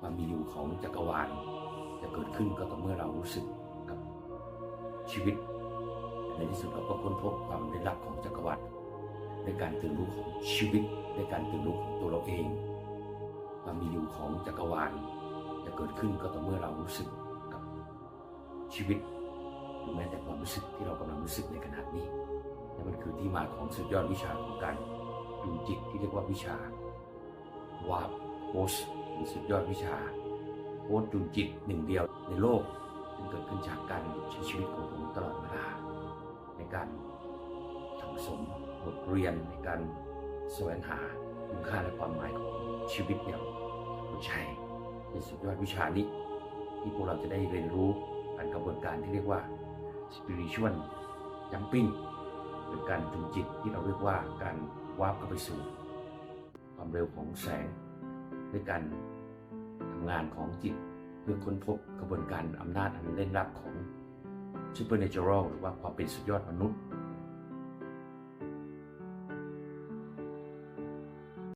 ความมีอยู่ของจักรวาลจะเกิดขึ้นก็ต่อเมื่อเรารู้สึกกับชีวิต ในที่สุดเราก็ค้นพบความลึกลับของจักรวาลในการตื่นรู้ของชีวิตในการตื่นรู้ของตัวเราเอง ความมีอยู่ของจักรวาลจะเกิดขึ้นก็ต่อเมื่อเรารู้สึกกับชีวิตหรือแม้แต่ความรู้สึกที่เรากำลังรู้สึกในขณะนี้และมันคือที่มาของสุดยอดวิชาของการดูจิตที่เรียกว่าวิชาวาบโพสือสุดยอดวิชาโพสดูจิตหนึ่งเดียวในโลกซึ่เกิดขึ้นจากการใช้ชีวิตของผมตลอดเวลา ในการสังสมบทเรียนในการแสวงหาคุณค่าและความหมายของชีวิตอย่างผู้ใช้ในสุดยอดวิชานี้ ที่พวกเราจะได้เรียนรู้ผ่านกระบวนการที่เรียกว่า spiritual jumping หรือการจูงจิตที่เราเรียกว่าการวาร์ปเข้าไปสู่ความเร็วของแสง ด้วยการทำงานของจิตเพื่อค้นพบกระบวนการอำนาจอันเล่นลับของ supernatural หรือว่าความเป็นสุดยอดมนุษย์